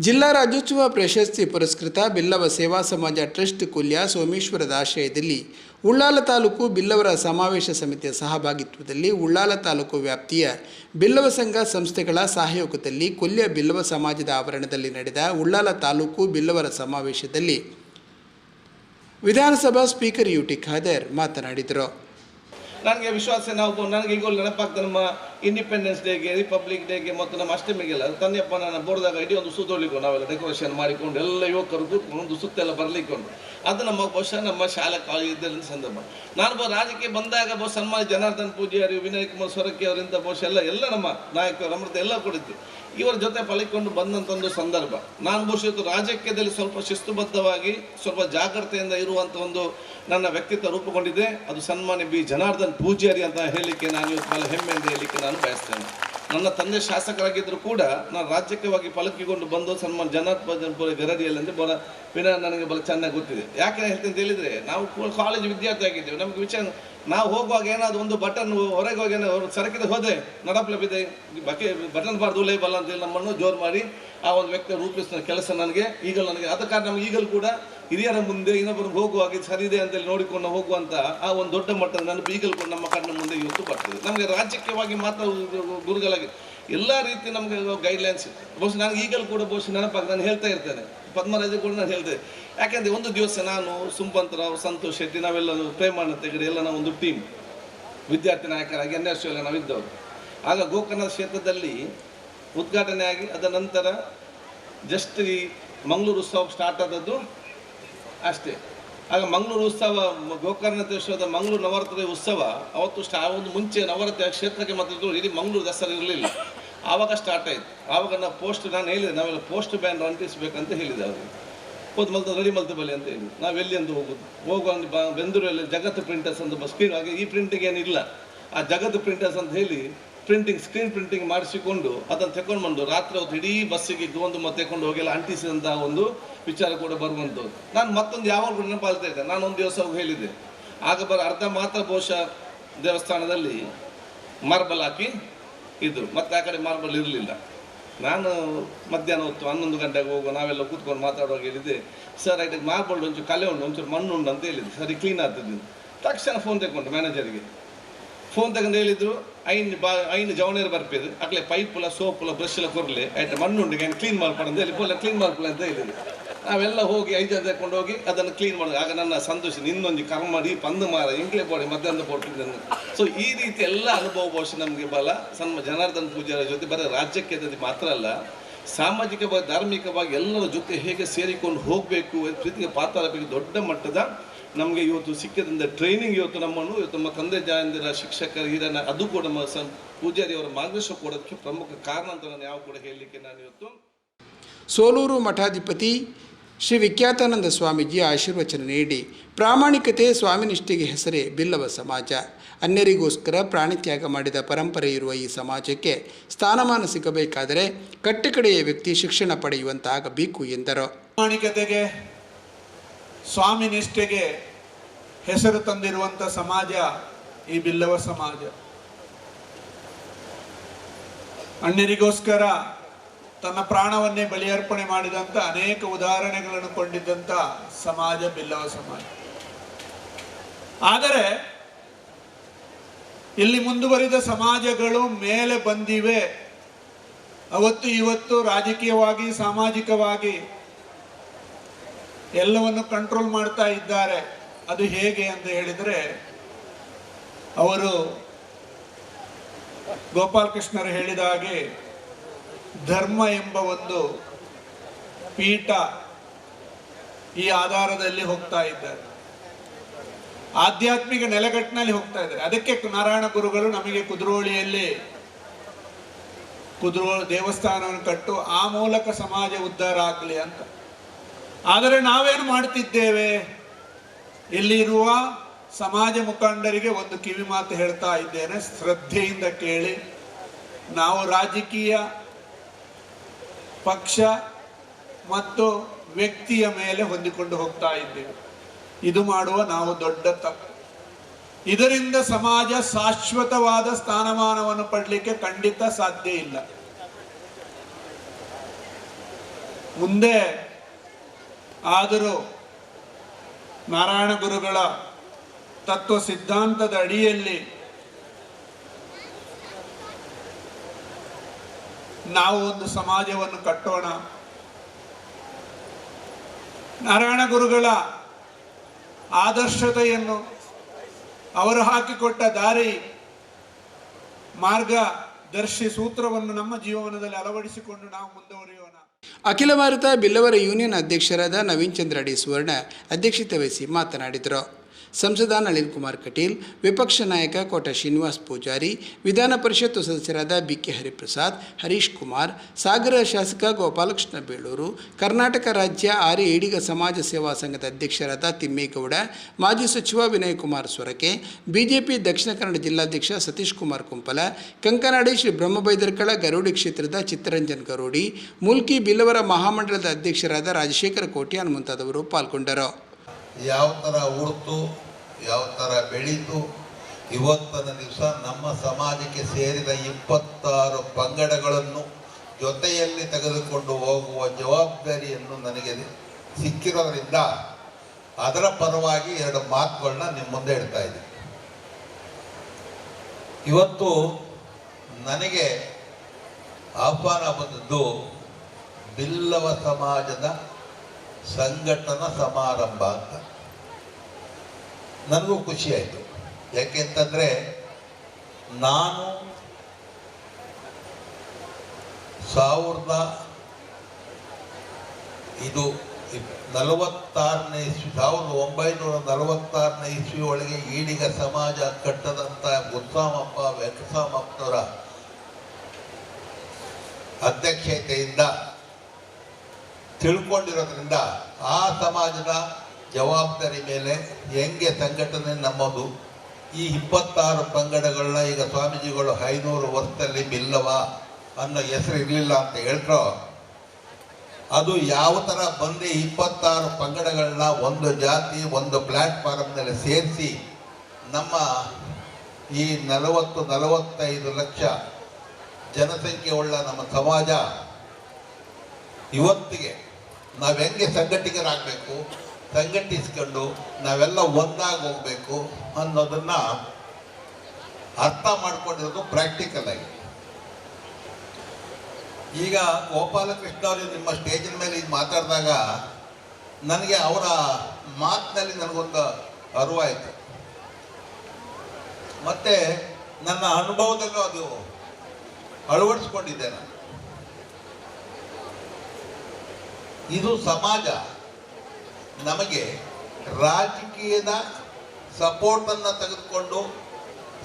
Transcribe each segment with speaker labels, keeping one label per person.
Speaker 1: ಜಿಲ್ಲಾ ರಾಜ್ಯೋತ್ಸವ ಪ್ರಶಸ್ತಿ ಪುರಸ್ಕೃತ ಬಿಲ್ಲವ ಸೇವಾ ಸಮಾಜ ಟ್ರಸ್ಟ್ ಕುಲ್ಯ ಸೋಮೇಶ್ವರದ ಆಶ್ರಯದಲ್ಲಿ ಉಳ್ಳಾಲ ತಾಲೂಕು ಬಿಲ್ಲವರ ಸಮಾವೇಶ ಸಮಿತಿಯ ಸಹಭಾಗಿತ್ವದಲ್ಲಿ ಉಳ್ಳಾಲ ತಾಲೂಕು ವ್ಯಾಪ್ತಿಯ ಬಿಲ್ಲವ ಸಂಘ ಸಂಸ್ಥೆಗಳ ಸಹಯೋಗದಲ್ಲಿ ಕೊಲ್ಯ ಬಿಲ್ಲವ ಸಮಾಜದ ಆವರಣದಲ್ಲಿ ನಡೆದ ಉಳ್ಳಾಲ ತಾಲೂಕು ಬಿಲ್ಲವರ ಸಮಾವೇಶದಲ್ಲಿ ವಿಧಾನಸಭಾ ಸ್ಪೀಕರ್ ಯು ಟಿ ಖಾದರ್ ಮಾತನಾಡಿದರು.
Speaker 2: ನನಗೆ ವಿಶ್ವಾಸ ನಾವು ನನಗೆ ಈಗ ನೆನಪಾಗ್ತದೆ ನಮ್ಮ ಇಂಡಿಪೆಂಡೆನ್ಸ್ ಡೇಗೆ ರಿಪಬ್ಲಿಕ್ ಡೇಗೆ ಮತ್ತು ನಮ್ಮ ಅಷ್ಟಮಿಗೆಲ್ಲ ತನ್ನಪ್ಪ ನನ್ನ ಬೋರ್ದಾಗ ಇಡೀ ಒಂದು ಸುತ್ತೋಳಿಕೊಂಡು ನಾವೆಲ್ಲ ಡೆಕೋರೇಷನ್ ಮಾಡಿಕೊಂಡು ಎಲ್ಲ ಯುವಕರು ಕೂತ್ಕೊಂಡು ಒಂದು ಸುತ್ತೆಲ್ಲ ಬರಲಿಕ್ಕೊಂಡು ಅದು ನಮ್ಮ ಬಹುಶಃ ನಮ್ಮ ಶಾಲೆ ಕಾಲೇಜ್ ಇದ್ದ ಸಂದರ್ಭ. ನಾನು ರಾಜಕೀಯ ಬಂದಾಗ ಬಹುಶಃ ಸನ್ಮಾನ ಜನಾರ್ದನ್ ಪೂಜಾರಿ, ವಿನಯ್ ಕುಮಾರ್ ಸೊರಕಿ ಅವರಿಂದ ಬಹುಶಃ ಎಲ್ಲ ಎಲ್ಲ ನಮ್ಮ ನಾಯಕರು ಅಮೃತ ಎಲ್ಲ ಕೊಡಿದ್ದು ಇವರ ಜೊತೆ ಪಲಿಕೊಂಡು ಬಂದಂಥ ಒಂದು ಸಂದರ್ಭ. ನಾನು ಬಹುಶಃ ರಾಜಕೀಯದಲ್ಲಿ ಸ್ವಲ್ಪ ಶಿಸ್ತುಬದ್ಧವಾಗಿ, ಸ್ವಲ್ಪ ಜಾಗ್ರತೆಯಿಂದ ಇರುವಂಥ ಒಂದು ನನ್ನ ವ್ಯಕ್ತಿತ್ವ ರೂಪುಗೊಂಡಿದೆ. ಅದು ಸನ್ಮಾನ್ಯ ಬಿ. ಜನಾರ್ದನ್ ಪೂಜಾರಿ ಅಂತ ಹೇಳಲಿಕ್ಕೆ ನಾನು ಇವತ್ತು ಹೆಮ್ಮೆ ಅಂತ ಹೇಳಲಿಕ್ಕೆ ನಾನು ಬಯಸ್ತೇನೆ. ನನ್ನ ತಂದೆ ಶಾಸಕರಾಗಿದ್ದರೂ ಕೂಡ ನಾನು ರಾಜಕೀಯವಾಗಿ ಪಲಕಿಕೊಂಡು ಬಂದು ಸನ್ಮಾನ್ ಜನಾರ್ದನ್ ಪೂಜಾರಿ ಗರಡಿಯಲ್ಲಿ ಅಂದರೆ ಬಹಳ ವಿನ ನನಗೆ ಬಹಳ ಚೆನ್ನಾಗಿ ಗೊತ್ತಿದೆ. ಯಾಕೆ ಹೇಳ್ತೀನಿ ಅಂತ ಹೇಳಿದರೆ ನಾವು ಕಾಲೇಜ್ ವಿದ್ಯಾರ್ಥಿ ಆಗಿದ್ದೇವೆ ನಮಗೆ ವಿಚಾರ ನಾವು ಹೋಗುವಾಗ ಏನಾದ್ರು ಒಂದು ಬಟನ್ ಹೊರಗೆ ಹೋಗಿ ಸರಕಿದ ಹೋದೆ ನಡಪ್ಲೆ ಬಿದ್ದೆ, ಬಕೆ ಬಟನ್ ಬಾರ್ದು ಲೇಬಲ್ ಅಂತ ಅಂತೇಳಿ ನಮ್ಮನ್ನು ಜೋರು ಮಾಡಿ ಆ ಒಂದು ವ್ಯಕ್ತಿ ರೂಪಿಸಿದ ಕೆಲಸ ನನಗೆ, ಈಗಲೂ ನನಗೆ. ಆದ ಕಾರಣ ನಮ್ಗೆ ಈಗಲೂ ಕೂಡ ಹಿರಿಯರ ಮುಂದೆ ಇನ್ನೊಬ್ಬರು ಹೋಗುವಾಗ ಸರಿದೆ ಅಂತೇಳಿ ನೋಡಿಕೊಂಡು ಹೋಗುವಂತ ಆ ಒಂದು ದೊಡ್ಡ ಮಟ್ಟದ ನೆನಪು ಈಗಲೂ ಕೂಡ ನಮ್ಮ ಕಣ್ಣ ಮುಂದೆ ಇವತ್ತು ಬರ್ತದೆ. ನಮಗೆ ರಾಜಕೀಯವಾಗಿ ಮಾತ್ರ ಗುರುಗಳಾಗಿ ಎಲ್ಲ ರೀತಿ ನಮಗೆ ಗೈಡ್ಲೈನ್ಸ್ ಬಹುಶಃ ನನಗೆ ಈಗಲೂ ಕೂಡ ಬಹುಶಃ ನೆನಪಾಗಿ ನಾನು ಹೇಳ್ತಾ ಇರ್ತೇನೆ. ಪದ್ಮರಾಜ ಕೂಡ ನಾನು ಹೇಳ್ತೇನೆ ಯಾಕೆಂದ್ರೆ ಒಂದು ದಿವಸ ನಾನು ಸುಂಪಂತರಾವ್ ಸಂತೋಷ್ ಶೆಟ್ಟಿ ನಾವೆಲ್ಲ ಪ್ರೇಮಾನ ತೆಗೆದು ಎಲ್ಲ ನಾವು ಒಂದು ಟೀಮ್ ವಿದ್ಯಾರ್ಥಿ ನಾಯಕರಾಗಿ ಎನ್ ಎಸ್ ಎಲ್ಲ ನಾವಿದ್ದವರು ಆಗ ಗೋಕರ್ಣ ಕ್ಷೇತ್ರದಲ್ಲಿ ಉದ್ಘಾಟನೆ ಆಗಿ ಅದ ನಂತರ ಜಸ್ಟ್ ಈ ಮಂಗಳೂರು ಉತ್ಸವ ಸ್ಟಾರ್ಟ್ ಆದದ್ದು ಅಷ್ಟೇ. ಆಗ ಮಂಗಳೂರು ಉತ್ಸವ ಗೋಕರ್ಣೇಶ್ವರದ ಮಂಗಳೂರು ನವರಾತ್ರಿ ಉತ್ಸವ, ಅವತ್ತು ಸ್ಟಾ ಒಂದು ಮುಂಚೆ ನವರಾತ್ರಿ ಕ್ಷೇತ್ರಕ್ಕೆ ಮಾತ್ರ ಇಡೀ ಮಂಗಳೂರು ದಸರಾ ಇರಲಿಲ್ಲ. ಆವಾಗ ಸ್ಟಾರ್ಟ್ ಆಯಿತು. ಆವಾಗ ನಾವು ಪೋಸ್ಟ್ ನಾನು ಹೇಳಿದೆ, ನಾವೆಲ್ಲ ಪೋಸ್ಟ್ ಬ್ಯಾನ್ ಅಂಟಿಸ್ಬೇಕಂತ ಹೇಳಿದೆ ಅವರು. ಹೋದ್ ಮಲ್ತ ರೆಡಿ ಮಲ್ತ ಬಲಿ ಅಂತ ಹೇಳಿ. ನಾವು ಎಲ್ಲಿ ಅಂತ ಹೋಗೋದು ಹೋಗುವ ಬೆಂದೂರಲ್ಲಿ ಜಗತ್ತು ಪ್ರಿಂಟರ್ಸ್ ಅಂತ ಸ್ಕ್ರೀನ್ ಹಾಗೆ ಈ ಪ್ರಿಂಟಿಂಗ್ ಏನಿಲ್ಲ. ಆ ಜಗತ್ತು ಪ್ರಿಂಟರ್ಸ್ ಅಂತ ಹೇಳಿ ಪ್ರಿಂಟಿಂಗ್ ಸ್ಕ್ರೀನ್ ಪ್ರಿಂಟಿಂಗ್ ಮಾಡಿಸಿಕೊಂಡು ಅದನ್ನು ತಗೊಂಡು ಬಂದು ರಾತ್ರಿ ಹೊತ್ತು ಇಡೀ ಬಸ್ಸಿಗೆ ಒಂದು ಮತ್ತೆ ತಗೊಂಡು ಹೋಗಿಲ್ಲ ಅಂಟಿಸಿದಂತಹ ಒಂದು ವಿಚಾರ ಕೂಡ ಬರುವಂಥದ್ದು. ನಾನು ಮತ್ತೊಂದು ಯಾವಾಗ ನೆನಪಾಗ್ತಾ ಇದ್ದೆ ನಾನು ಒಂದು ದಿವಸ ಹೇಳಿದೆ. ಆಗ ಬರ ಅರ್ಧ ಮಾತ್ರ ಬಹುಶಃ ದೇವಸ್ಥಾನದಲ್ಲಿ ಮಾರ್ಬಲ್ ಹಾಕಿ ಇದ್ದರು ಮತ್ತೆ ಆ ಕಡೆ ಮಾರ್ಬಲ್ ಇರಲಿಲ್ಲ. ನಾನು ಮಧ್ಯಾಹ್ನ ಹೊತ್ತು ಹನ್ನೊಂದು ಗಂಟೆಗೆ ಹೋಗುವ, ನಾವೆಲ್ಲ ಕೂತ್ಕೊಂಡು ಮಾತಾಡುವಾಗ ಹೇಳಿದ್ದೆ, ಸರ್ ಅದಕ್ಕೆ ಮಾರ್ಬಲ್ ಒಂಚೂರು, ಕಲೆ ಉಂಟು, ಒಂಚೂರು ಮಣ್ಣು ಉಂಟು ಅಂತ ಹೇಳಿದ್ದೆ ಸರಿ ಕ್ಲೀನ್ ಆಗ್ತದೆ ತಕ್ಷಣ ಫೋನ್ ತೆಗೊಂಡು ಮ್ಯಾನೇಜರಿಗೆ ಫೋನ್ ತಗೊಂಡು ಹೇಳಿದ್ರು, ಐನ್ ಬಾ, ಐನ್ ಜವನೇರು ಬರ್ಪಿದ್ರು ಅಕ್ಲೆ ಪೈಪುಲ ಸೋಪುಲ ಬ್ರಷ್ ಎಲ್ಲ ಕೊರಲಿ, ಆಯ್ತು ಮಣ್ಣುಂಡು ಏನು ಕ್ಲೀನ್ ಮಾಡ್ಕೊಡು ಅಂತ ಹೇಳಿ ಪೋಲ ಕ್ಲೀನ್ ಮಾಡ್ಕೊಳ ಅಂತ ಹೇಳಿದ್ರು. ನಾವೆಲ್ಲ ಹೋಗಿ ಐದು ಜನ ತಗೊಂಡು ಹೋಗಿ ಅದನ್ನು ಕ್ಲೀನ್ ಮಾಡೋದು ಆಗ ನನ್ನ ಸಂತೋಷ ಇನ್ನೊಂದು ಮಾಡಿ ಪಂದು ಮಾರ ಇಂಕ್ಲೆ ಬೋಡಿ ಮಧ್ಯಾಹ್ನ ಕೊಟ್ಟಿದ್ದನ್ನು ಸೊ ಈ ರೀತಿ ಎಲ್ಲ ಅನುಭವ ಬಹುಶಃ ನಮಗೆ ಬಲ, ಸನ್ಮ ಜನಾರ್ದನ್ ಪೂಜಾರ ಜೊತೆ ಬರೀ ರಾಜ್ಯಕ್ಕೆ ಮಾತ್ರ ಅಲ್ಲ ಸಾಮಾಜಿಕವಾಗಿ, ಧಾರ್ಮಿಕವಾಗಿ ಎಲ್ಲರ ಜೊತೆ ಹೇಗೆ ಸೇರಿಕೊಂಡು ಹೋಗಬೇಕು ಪ್ರೀತಿಗೆ ಪಾತ್ರ ದೊಡ್ಡ ಮಟ್ಟದ ನಮಗೆ ಇವತ್ತು ಸಿಕ್ಕಿದಂಥ ಟ್ರೈನಿಂಗ್ ಇವತ್ತು ನಮ್ಮನ್ನು, ಇವತ್ತು ನಮ್ಮ ತಂದೆ ಜಾಯಂದಿರ ಶಿಕ್ಷಕರು ಹಿರಿಯನ ಅದು ಕೂಡ ನಮ್ಮ ಸ ಪೂಜಾರಿ ಅವರ ಮಾರ್ಗದರ್ಶನ ಕೊಡೋದಕ್ಕೆ ಪ್ರಮುಖ ಕಾರಣ ಅಂತ ನಾನು ಯಾವ ಕೂಡ ಹೇಳಲಿಕ್ಕೆ ನಾನು ಇವತ್ತು.
Speaker 1: ಸೋಲೂರು ಮಠಾಧಿಪತಿ ಶ್ರೀ ವಿಖ್ಯಾತಾನಂದ ಸ್ವಾಮೀಜಿ ಆಶೀರ್ವಚನ ನೀಡಿ ಪ್ರಾಮಾಣಿಕತೆ ಸ್ವಾಮಿನಿಷ್ಠೆಗೆ ಹೆಸರೇ, ಬಿಲ್ಲವ ಸಮಾಜ. ಅನ್ಯರಿಗೋಸ್ಕರ ಪ್ರಾಣಿತ್ಯಾಗ ಮಾಡಿದ ಪರಂಪರೆ ಇರುವ ಈ ಸಮಾಜಕ್ಕೆ ಸ್ಥಾನಮಾನ ಸಿಗಬೇಕಾದರೆ ಕಟ್ಟಕಡೆಯ ವ್ಯಕ್ತಿ ಶಿಕ್ಷಣ ಪಡೆಯುವಂತಾಗಬೇಕು ಎಂದರು.
Speaker 3: ಪ್ರಾಮಾಣಿಕತೆಗೆ, ಸ್ವಾಮಿ ನಿಷ್ಠೆಗೆ ಹೆಸರು ತಂದಿರುವಂಥ ಸಮಾಜ ಈ ಬಿಲ್ಲವ ಸಮಾಜ. ಅಣ್ಣರಿಗೋಸ್ಕರ ತನ್ನ ಪ್ರಾಣವನ್ನೇ ಬಲಿಯರ್ಪಣೆ ಮಾಡಿದಂಥ ಅನೇಕ ಉದಾಹರಣೆಗಳನ್ನು ಕೊಂಡಿದ್ದಂಥ ಸಮಾಜ ಬಿಲ್ಲವ ಸಮಾಜ. ಆದರೆ ಇಲ್ಲಿ ಮುಂದುವರಿದ ಸಮಾಜಗಳು ಮೇಲೆ ಬಂದಿವೆ. ಅವತ್ತು ಇವತ್ತು ರಾಜಕೀಯವಾಗಿ, ಸಾಮಾಜಿಕವಾಗಿ ಎಲ್ಲವನ್ನು ಕಂಟ್ರೋಲ್ ಮಾಡ್ತಾ ಇದ್ದಾರೆ. ಅದು ಹೇಗೆ ಅಂತ ಹೇಳಿದರೆ, ಅವರು ಗೋಪಾಲಕೃಷ್ಣರು ಹೇಳಿದ ಹಾಗೆ ಧರ್ಮ ಎಂಬ ಒಂದು ಪೀಠ ಈ ಆಧಾರದಲ್ಲಿ ಹೋಗ್ತಾ ಇದ್ದಾರೆ. ಆಧ್ಯಾತ್ಮಿಕ ನೆಲೆಗಟ್ಟಿನಲ್ಲಿ ಹೋಗ್ತಾ ಇದ್ದಾರೆ. ಅದಕ್ಕೆ ನಾರಾಯಣ ಗುರುಗಳು ನಮಗೆ ಕುದ್ರೋಳಿಯಲ್ಲಿ ಕುದ್ರೋಳಿ ದೇವಸ್ಥಾನವನ್ನು ಕಟ್ಟು ಆ ಮೂಲಕ ಸಮಾಜ ಉದ್ಧಾರ ಆಗಲಿ ಅಂತ. ಆದರೆ ನಾವೇನು ಮಾಡ್ತಿದ್ದೇವೆ? ಇಲ್ಲಿರುವ ಸಮಾಜ ಮುಖಂಡರಿಗೆ ಒಂದು ಕಿವಿ ಮಾತು ಹೇಳ್ತಾ ಇದ್ದೇನೆ. ಶ್ರದ್ಧೆಯಿಂದ ಕೇಳಿ. ನಾವು ರಾಜಕೀಯ ಪಕ್ಷ ಮತ್ತು ವ್ಯಕ್ತಿಯ ಮೇಲೆ ಹೊಂದಿಕೊಂಡು ಹೋಗ್ತಾ ಇದ್ದೇವೆ. ಇದು ಮಾಡುವ ನಾವು ದೊಡ್ಡ ತಪ್ಪು. ಇದರಿಂದ ಸಮಾಜ ಶಾಶ್ವತವಾದ ಸ್ಥಾನಮಾನವನ್ನು ಪಡಲಿಕ್ಕೆ ಖಂಡಿತ ಸಾಧ್ಯ ಇಲ್ಲ. ಮುಂದೆ ಆದರೂ ನಾರಾಯಣ ಗುರುಗಳ ತತ್ವ ಸಿದ್ಧಾಂತದ ಅಡಿಯಲ್ಲಿ ನಾವು ಒಂದು ಸಮಾಜವನ್ನು ಕಟ್ಟೋಣ. ನಾರಾಯಣ ಗುರುಗಳ ಆದರ್ಶತೆಯನ್ನು ಅವರು ಹಾಕಿಕೊಟ್ಟ ದಾರಿ ಮಾರ್ಗದರ್ಶಿ ಸೂತ್ರವನ್ನು ನಮ್ಮ ಜೀವನದಲ್ಲಿ ಅಳವಡಿಸಿಕೊಂಡು ನಾವು ಮುಂದುವರಿಯೋಣ
Speaker 1: ಅಖಿಲ ಭಾರತ ಬಿಲ್ಲವರ ಯೂನಿಯನ್ ಅಧ್ಯಕ್ಷರಾದ ನವೀನ್ ಚಂದ್ರ ಅಡಿ ಸುವರ್ಣ ಅಧ್ಯಕ್ಷತೆ ವಹಿಸಿ ಮಾತನಾಡಿದರು. ಸಂಸದ ನಳಿನ್ ಕುಮಾರ್ ಕಟೀಲ್, ವಿಪಕ್ಷ ನಾಯಕ ಕೋಟ ಶ್ರೀನಿವಾಸ್ ಪೂಜಾರಿ, ವಿಧಾನ ಪರಿಷತ್ ಸದಸ್ಯರಾದ ಬಿ ಕೆ ಹರಿಪ್ರಸಾದ್, ಹರೀಶ್ ಕುಮಾರ್, ಸಾಗರ ಶಾಸಕ ಗೋಪಾಲಕೃಷ್ಣ ಬೇಳೂರು, ಕರ್ನಾಟಕ ರಾಜ್ಯ ಆರ್ಯ ಈಡಿಗ ಸಮಾಜ ಸೇವಾ ಸಂಘದ ಅಧ್ಯಕ್ಷರಾದ ತಿಮ್ಮೇಗೌಡ, ಮಾಜಿ ಸಚಿವ ವಿನಯ್ ಕುಮಾರ್ ಸೊರಕೆ, ಬಿಜೆಪಿ ದಕ್ಷಿಣ ಕನ್ನಡ ಜಿಲ್ಲಾಧ್ಯಕ್ಷ ಸತೀಶ್ ಕುಮಾರ್ ಕುಂಪಲ, ಕಂಕನಾಡಿ ಶ್ರೀ ಬ್ರಹ್ಮಬೈದರ್ಕಳ ಗರೋಡಿ ಕ್ಷೇತ್ರದ ಚಿತ್ತರಂಜನ್ ಗರೋಡಿ, ಮುಲ್ಕಿ ಬಿಲ್ಲವರ ಮಹಾಮಂಡಲದ ಅಧ್ಯಕ್ಷರಾದ ರಾಜಶೇಖರ ಕೋಟ್ಯಾನ್ ಮುಂತಾದವರು ಪಾಲ್ಗೊಂಡರು.
Speaker 4: ಯಾವ ಥರ ಉಡ್ತು ಯಾವ ಥರ ಬೆಳೀತು, ಇವತ್ತಿನ ದಿವಸ ನಮ್ಮ ಸಮಾಜಕ್ಕೆ ಸೇರಿದ ಇಪ್ಪತ್ತಾರು ಪಂಗಡಗಳನ್ನು ಜೊತೆಯಲ್ಲಿ ತೆಗೆದುಕೊಂಡು ಹೋಗುವ ಜವಾಬ್ದಾರಿಯನ್ನು ನನಗೆ ಸಿಕ್ಕಿರೋದ್ರಿಂದ ಅದರ ಪರವಾಗಿ ಎರಡು ಮಾತುಗಳನ್ನ ನಿಮ್ಮ ಮುಂದೆ ಇಡ್ತಾ ಇದ್ದೀನಿ. ಇವತ್ತು ನನಗೆ ಆಹ್ವಾನ ಬಂದದ್ದು ಬಿಲ್ಲವ ಸಮಾಜದ ಸಂಘಟನಾ ಸಮಾರಂಭ ಅಂತ. ನನಗೂ ಖುಷಿಯಾಯಿತು. ಯಾಕೆ ಯಾಕೆಂತಂದರೆ ನಾನು ಸಾವಿರದ ಇದು ನಲವತ್ತಾರನೇ ಇಸ್ವಿ, ಸಾವಿರದ ಒಂಬೈನೂರ ನಲವತ್ತಾರನೇ ಇಸ್ವಿ ಒಳಗೆ ಈಡಿಗ ಸಮಾಜ ಕಟ್ಟದಂಥ ಗುತ್ತಾಮಪ್ಪ ವೆಂಕಟಸಾಮಪ್ಪನವರ ಅಧ್ಯಕ್ಷತೆಯಿಂದ ತಿಳ್ಕೊಂಡಿರೋದ್ರಿಂದ ಆ ಸಮಾಜದ ಜವಾಬ್ದಾರಿ ಮೇಲೆ ಹೆಂಗೆ ಸಂಘಟನೆ ನಮ್ಮದು? ಈ ಇಪ್ಪತ್ತಾರು ಪಂಗಡಗಳನ್ನ ಈಗ ಸ್ವಾಮೀಜಿಗಳು ಐನೂರು ವರ್ಷದಲ್ಲಿ ಬಿಲ್ಲವ ಅನ್ನೋ ಹೆಸರು ಇರಲಿಲ್ಲ ಅಂತ ಹೇಳ್ರೋ ಅದು ಯಾವ ಥರ ಬಂದು ಇಪ್ಪತ್ತಾರು ಪಂಗಡಗಳನ್ನ ಒಂದು ಜಾತಿ, ಒಂದು ಪ್ಲ್ಯಾಟ್ಫಾರ್ಮ್ನಲ್ಲಿ ಸೇರಿಸಿ ನಮ್ಮ ಈ ನಲವತ್ತು, ನಲವತ್ತೈದು ಲಕ್ಷ ಜನಸಂಖ್ಯೆ ಉಳ್ಳ ನಮ್ಮ ಸಮಾಜ ಇವತ್ತಿಗೆ ನಾವು ಹೆಂಗೆ ಸಂಘಟಿಗರಾಗಬೇಕು? ಸಂಘಟಿಸ್ಕೊಂಡು ನಾವೆಲ್ಲ ಒಂದಾಗಿ ಹೋಗ್ಬೇಕು ಅನ್ನೋದನ್ನ ಅರ್ಥ ಮಾಡ್ಕೊಂಡಿರೋದು ಪ್ರಾಕ್ಟಿಕಲ್ ಆಗಿ. ಈಗ ಗೋಪಾಲಕೃಷ್ಣ ಅವರು ನಿಮ್ಮ ಸ್ಟೇಜಿನ ಮೇಲೆ ಇದು ಮಾತಾಡಿದಾಗ ನನಗೆ ಅವರ ಮಾತಿನಲ್ಲಿ ನನಗೊಂದು ಅರಿವಾಯಿತು. ಮತ್ತೆ ನನ್ನ ಅನುಭವದಲ್ಲೂ ಅದು ಅಳವಡಿಸ್ಕೊಂಡಿದ್ದೆ ನಾನು. ಇದು ಸಮಾಜ. ನಮಗೆ ರಾಜಕೀಯದ ಸಪೋರ್ಟನ್ನು ತೆಗೆದುಕೊಂಡು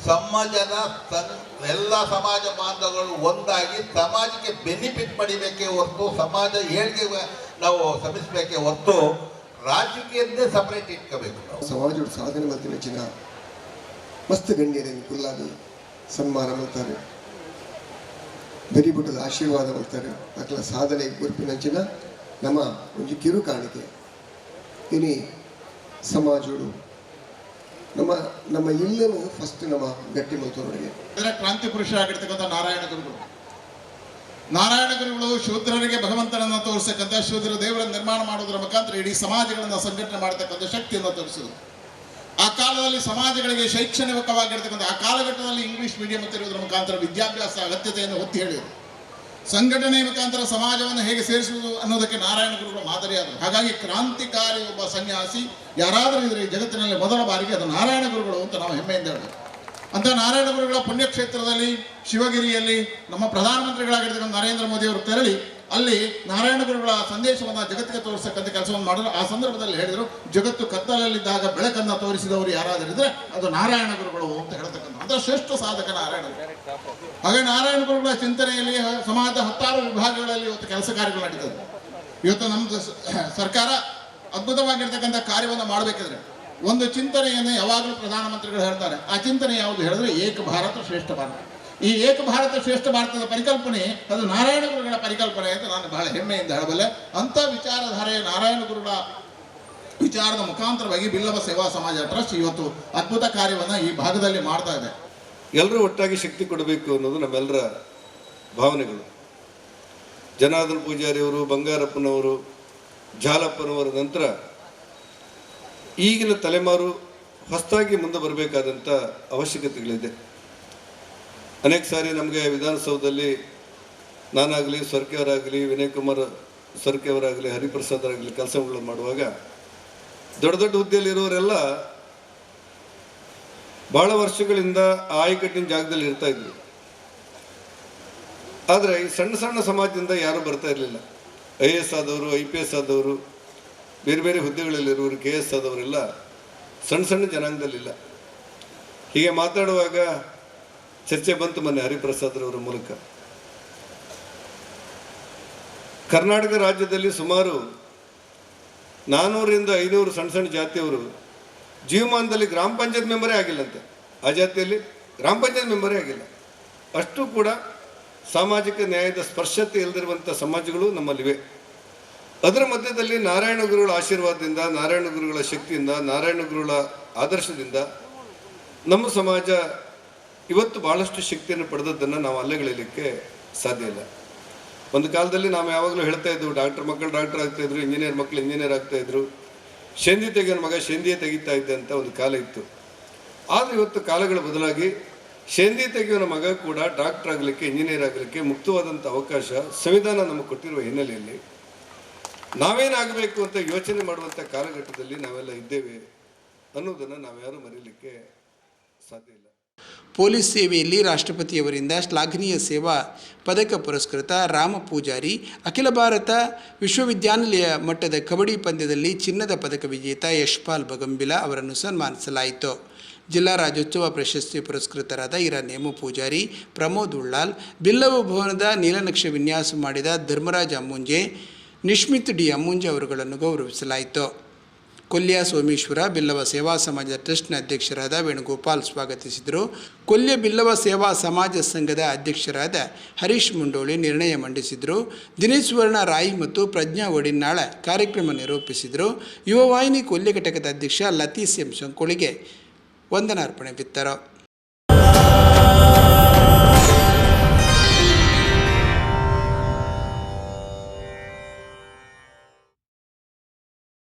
Speaker 4: ಸಮಾಜದ ತನ್ ಎಲ್ಲ ಸಮಾಜ ಬಾಂಧವಗಳು ಒಂದಾಗಿ ಸಮಾಜಕ್ಕೆ ಬೆನಿಫಿಟ್ ಪಡಿಬೇಕೇ ಹೊರತು, ಸಮಾಜ ಏಳಿಗೆ ನಾವು ಶ್ರಮಿಸಬೇಕೇ ಹೊರತು ರಾಜಕೀಯದ್ದೇ ಸಪರೇಟ್ ಇಟ್ಕೋಬೇಕು
Speaker 5: ಸಮಾಜದ ಸಾಧನೆ ಮತ್ತು ಮೆಚ್ಚಿನ ಮಸ್ತ್ ಗಣ್ಯರಿಗೆ ಕುಲ್ಲಾಗಿ ಸನ್ಮಾನ ಮಾಡ್ತಾರೆ. ಬರಿಬಿಟ್ಟದ ಆಶೀರ್ವಾದ ಮಾಡ್ತಾರೆ. ಅಕ್ಲ ಸಾಧನೆ ಗುರುಪಿನಂಚಿನ ನಮ್ಮ ಒಂದು ಕಿರು ಕಾಣಿಕೆ ಇನಿ ಸಮಾಜಗಳು ನಮ್ಮ ನಮ್ಮ ಇಲ್ಲನು ಫಸ್ಟ್ ನಮ್ಮ ಗಟ್ಟಿ ಮಲ್ತವರಿಗೆ
Speaker 6: ಕ್ರಾಂತಿ ಕ್ರಾಂತಿ ಪುರುಷರಾಗಿರ್ತಕ್ಕಂಥ ನಾರಾಯಣ ಗುರುಗಳು. ನಾರಾಯಣ ಗುರುಗಳು ಶೂದ್ರರಿಗೆ ಭಗವಂತನನ್ನು ತೋರಿಸತಕ್ಕಂಥ ಶೂದ್ರ ದೇವರನ್ನು ನಿರ್ಮಾಣ ಮಾಡೋದ್ರ ಮುಖಾಂತರ ಇಡೀ ಸಮಾಜಗಳನ್ನು ಸಂಘಟನೆ ಮಾಡತಕ್ಕಂಥ ಶಕ್ತಿಯನ್ನು ತೋರಿಸಿದ್ರು. ಆ ಕಾಲದಲ್ಲಿ ಸಮಾಜಗಳಿಗೆ ಶೈಕ್ಷಣಿಕವಾಗಿರ್ತಕ್ಕಂಥ, ಆ ಕಾಲಘಟ್ಟದಲ್ಲಿ ಇಂಗ್ಲಿಷ್ ಮೀಡಿಯಂ ಅಂತ ಮುಖಾಂತರ ವಿದ್ಯಾಭ್ಯಾಸ ಅಗತ್ಯತೆಯನ್ನು ಒತ್ತಿ ಹೇಳಿದರು. ಸಂಘಟನೆ ಮುಖಾಂತರ ಸಮಾಜವನ್ನು ಹೇಗೆ ಸೇರಿಸುವುದು ಅನ್ನೋದಕ್ಕೆ ನಾರಾಯಣ ಗುರುಗಳು ಮಾದರಿಯಾದರು. ಹಾಗಾಗಿ ಕ್ರಾಂತಿಕಾರಿ ಒಬ್ಬ ಸನ್ಯಾಸಿ ಯಾರಾದರೂ ಇದ್ರೆ ಈ ಜಗತ್ತಿನಲ್ಲಿ ಮೊದಲ ಬಾರಿಗೆ ಅದು ನಾರಾಯಣ ಗುರುಗಳು ಅಂತ ನಾವು ಹೆಮ್ಮೆಯಿಂದ ಹೇಳಬೇಕು. ಅಂತ ನಾರಾಯಣ ಗುರುಗಳ ಪುಣ್ಯಕ್ಷೇತ್ರದಲ್ಲಿ, ಶಿವಗಿರಿಯಲ್ಲಿ, ನಮ್ಮ ಪ್ರಧಾನಮಂತ್ರಿಗಳಾಗಿರ್ತಕ್ಕಂಥ ನರೇಂದ್ರ ಮೋದಿ ಅವರು ತೆರಳಿ ಅಲ್ಲಿ ನಾರಾಯಣ ಗುರುಗಳ ಸಂದೇಶವನ್ನು ಜಗತ್ತಿಗೆ ತೋರಿಸತಕ್ಕಂಥ ಕೆಲಸವನ್ನು ಮಾಡಿದ್ರು. ಆ ಸಂದರ್ಭದಲ್ಲಿ ಹೇಳಿದರು, ಜಗತ್ತು ಕತ್ತಲಲ್ಲಿದ್ದಾಗ ಬೆಳಕನ್ನು ತೋರಿಸಿದವರು ಯಾರಾದರೂ ಇದ್ರೆ ಅದು ನಾರಾಯಣ ಗುರುಗಳು ಅಂತ ಹೇಳ್ತಕ್ಕಂಥ ಅಂತ ಶ್ರೇಷ್ಠ ಸಾಧಕ ನಾರಾಯಣ ಹಾಗೆ ನಾರಾಯಣ ಗುರುಗಳ ಚಿಂತನೆಯಲ್ಲಿ ಸಮಾಜದ ಹತ್ತಾರು ವಿಭಾಗಗಳಲ್ಲಿ ಇವತ್ತು ಕೆಲಸ ಕಾರ್ಯಗಳು ನಡೀತದೆ. ಇವತ್ತು ನಮ್ಮದು ಸ- ಸರ್ಕಾರ ಅದ್ಭುತವಾಗಿರ್ತಕ್ಕಂಥ ಕಾರ್ಯವನ್ನು ಮಾಡಬೇಕಿದ್ರೆ ಒಂದು ಚಿಂತನೆಯನ್ನು ಯಾವಾಗಲೂ ಪ್ರಧಾನಮಂತ್ರಿಗಳು ಹೇಳ್ತಾರೆ. ಆ ಚಿಂತನೆ ಯಾವುದು ಹೇಳಿದ್ರೆ ಏಕ ಭಾರತ ಶ್ರೇಷ್ಠ ಭಾರತ. ಈ ಏಕ ಭಾರತ ಶ್ರೇಷ್ಠ ಭಾರತದ ಪರಿಕಲ್ಪನೆ ಅದು ನಾರಾಯಣ ಗುರುಗಳ ಪರಿಕಲ್ಪನೆ ಅಂತ ನಾನು ಬಹಳ ಹೆಮ್ಮೆಯಿಂದ ಹೇಳಬಲ್ಲೆ. ಅಂಥ ವಿಚಾರಧಾರೆಯ ನಾರಾಯಣ ಗುರುಗಳ ವಿಚಾರದ ಮುಖಾಂತರವಾಗಿ ಬಿಲ್ಲವ ಸೇವಾ ಸಮಾಜ ಟ್ರಸ್ಟ್ ಇವತ್ತು ಅದ್ಭುತ ಕಾರ್ಯವನ್ನು ಈ ಭಾಗದಲ್ಲಿ ಮಾಡ್ತಾ ಇದೆ.
Speaker 7: ಎಲ್ಲರೂ ಒಟ್ಟಾಗಿ ಶಕ್ತಿ ಕೊಡಬೇಕು ಅನ್ನೋದು ನಮ್ಮೆಲ್ಲರ ಭಾವನೆಗಳು. ಜನಾರ್ದನ ಪೂಜಾರಿಯವರು, ಬಂಗಾರಪ್ಪನವರು, ಜಾಲಪ್ಪನವರ ನಂತರ ಈಗಿನ ತಲೆಮಾರು ಹೊಸದಾಗಿ ಮುಂದೆ ಬರಬೇಕಾದಂಥ ಅವಶ್ಯಕತೆಗಳಿದೆ. ಅನೇಕ ಸಾರಿ ನಮಗೆ ವಿಧಾನಸೌಧದಲ್ಲಿ ನಾನಾಗಲಿ ಸ್ವರ್ಕೆ ವಿನಯ್ ಕುಮಾರ್ ಸ್ವರ್ಕೆ ಹರಿಪ್ರಸಾದ್ ಆಗಲಿ ಕೆಲಸಗಳು ಮಾಡುವಾಗ ದೊಡ್ಡ ದೊಡ್ಡ ಹುದ್ದೆಯಲ್ಲಿರೋರೆಲ್ಲ ಬಹಳ ವರ್ಷಗಳಿಂದ ಆಯಕಟ್ಟಿನ ಜಾಗದಲ್ಲಿ ಇರ್ತಾ ಇದ್ರು. ಆದರೆ ಈ ಸಣ್ಣ ಸಣ್ಣ ಸಮಾಜದಿಂದ ಯಾರೂ ಬರ್ತಾ ಇರಲಿಲ್ಲ. ಐ ಎಸ್ ಆದವರು, ಐ ಪಿ ಎಸ್ ಆದವರು, ಬೇರೆ ಬೇರೆ ಹುದ್ದೆಗಳಲ್ಲಿರುವವರು, ಕೆ ಎಸ್ ಆದವರೆಲ್ಲ ಸಣ್ಣ ಸಣ್ಣ ಜನಾಂಗದಲ್ಲಿಲ್ಲ. ಹೀಗೆ ಮಾತಾಡುವಾಗ ಚರ್ಚೆ ಬಂತು ಮೊನ್ನೆ ಹರಿಪ್ರಸಾದ್ರವರ ಮೂಲಕ. ಕರ್ನಾಟಕ ರಾಜ್ಯದಲ್ಲಿ ಸುಮಾರು ನಾನ್ನೂರಿಂದ ಐನೂರು ಸಣ್ಣ ಸಣ್ಣ ಜಾತಿಯವರು ಜೀವಮಾನದಲ್ಲಿ ಗ್ರಾಮ ಪಂಚಾಯತ್ ಮೆಂಬರೇ ಆಗಿಲ್ಲಂತೆ. ಆ ಜಾತಿಯಲ್ಲಿ ಗ್ರಾಮ ಪಂಚಾಯತ್ ಮೆಂಬರೇ ಆಗಿಲ್ಲ. ಅಷ್ಟು ಕೂಡ ಸಾಮಾಜಿಕ ನ್ಯಾಯದ ಸ್ಪರ್ಶತೆ ಇಲ್ಲದಿರುವಂಥ ಸಮಾಜಗಳು ನಮ್ಮಲ್ಲಿವೆ. ಅದರ ಮಧ್ಯದಲ್ಲಿ ನಾರಾಯಣ ಗುರುಗಳ ಆಶೀರ್ವಾದದಿಂದ, ನಾರಾಯಣ ಗುರುಗಳ ಶಕ್ತಿಯಿಂದ, ನಾರಾಯಣ ಗುರುಗಳ ಆದರ್ಶದಿಂದ ನಮ್ಮ ಸಮಾಜ ಇವತ್ತು ಬಹಳಷ್ಟು ಶಕ್ತಿಯನ್ನು ಪಡೆದದ್ದನ್ನು ನಾವು ಅಲ್ಲಗಳಿಲಿಕ್ಕೆ ಸಾಧ್ಯ ಇಲ್ಲ. ಒಂದು ಕಾಲದಲ್ಲಿ ನಾವು ಯಾವಾಗಲೂ ಹೇಳ್ತಾ ಇದ್ವು ಡಾಕ್ಟರ್ ಮಕ್ಕಳು ಡಾಕ್ಟರ್ ಆಗ್ತಾ ಇದ್ರು, ಇಂಜಿನಿಯರ್ ಮಕ್ಕಳು ಇಂಜಿನಿಯರ್ ಆಗ್ತಾ ಇದ್ರು. ಶೆಂದಿ ತೆಗೆಯೋನ ಮಗ ಶೆಂದಿಯೇ ತೆಗಿತಾ ಇದ್ದೆ ಅಂತ ಒಂದು ಕಾಲ ಇತ್ತು. ಆದರೆ ಇವತ್ತು ಕಾಲಗಳು ಬದಲಾಗಿ ಶೇಂದಿ ತೆಗೆಯೋನ ಮಗ ಕೂಡ ಡಾಕ್ಟರ್ ಆಗಲಿಕ್ಕೆ, ಇಂಜಿನಿಯರ್ ಆಗಲಿಕ್ಕೆ ಮುಕ್ತವಾದಂಥ ಅವಕಾಶ ಸಂವಿಧಾನ ನಮಗೆ ಕೊಟ್ಟಿರುವ ಹಿನ್ನೆಲೆಯಲ್ಲಿ. ನಾವೇನಾಗಬೇಕು ಅಂತ ಯೋಚನೆ ಮಾಡುವಂಥ ಕಾಲಘಟ್ಟದಲ್ಲಿ ನಾವೆಲ್ಲ ಇದ್ದೇವೆ ಅನ್ನೋದನ್ನು ನಾವ್ಯಾರೂ ಮರೀಲಿಕ್ಕೆ ಸಾಧ್ಯ ಇಲ್ಲ.
Speaker 1: ಪೊಲೀಸ್ ಸೇವೆಯಲ್ಲಿ ರಾಷ್ಟ್ರಪತಿಯವರಿಂದ ಶ್ಲಾಘನೀಯ ಸೇವಾ, ಪದಕ ಪುರಸ್ಕೃತ, ರಾಮ ಪೂಜಾರಿ, ಅಖಿಲ ಭಾರತ ವಿಶ್ವವಿದ್ಯಾನಿಲಯ ಮಟ್ಟದ ಕಬಡ್ಡಿ ಪಂದ್ಯದಲ್ಲಿ ಚಿನ್ನದ ಪದಕ ವಿಜೇತ ಯಶ್ಪಾಲ್ ಬಗಂಬಿಲ ಅವರನ್ನು ಸನ್ಮಾನಿಸಲಾಯಿತು. ಜಿಲ್ಲಾ ರಾಜ್ಯೋತ್ಸವ ಪ್ರಶಸ್ತಿ ಪುರಸ್ಕೃತರಾದ ಇರ ನೇಮು ಪೂಜಾರಿ, ಪ್ರಮೋದ್ ಉಳ್ಳಾಲ್, ಬಿಲ್ಲವ ಭವನದ ನೀಲನಕ್ಷೆ ವಿನ್ಯಾಸ ಮಾಡಿದ ಧರ್ಮರಾಜ್ ಅಮ್ಮುಂಜೆ ನಿಶ್ಮಿತ್ ಡಿ. ಅಮ್ಮುಂಜೆ ಅವರುಗಳನ್ನು ಗೌರವಿಸಲಾಯಿತು. ಕೊಲ್ಯ ಸೋಮೇಶ್ವರ ಬಿಲ್ಲವ ಸೇವಾ ಸಮಾಜ ಟ್ರಸ್ಟ್ನ ಅಧ್ಯಕ್ಷರಾದ ವೇಣುಗೋಪಾಲ್ ಸ್ವಾಗತಿಸಿದರು. ಕೊಲ್ಯ ಬಿಲ್ಲವ ಸೇವಾ ಸಮಾಜ ಸಂಘದ ಅಧ್ಯಕ್ಷರಾದ ಹರೀಶ್ ಮುಂಡೋಳಿ ನಿರ್ಣಯ ಮಂಡಿಸಿದರು. ದಿನೇಶ್ ಸುವರ್ಣ ರಾಯ್ ಮತ್ತು ಪ್ರಜ್ಞಾ ಒಡಿನಾಳ ಕಾರ್ಯಕ್ರಮ ನಿರೂಪಿಸಿದರು. ಯುವವಾಹಿನಿ ಕೊಲ್ಯ ಘಟಕದ ಅಧ್ಯಕ್ಷ ಲತೀಸ್ ಎಂ ಸಂಕೋಳಿಗೆ ವಂದನಾರ್ಪಣೆ, ಬಿತ್ತರು.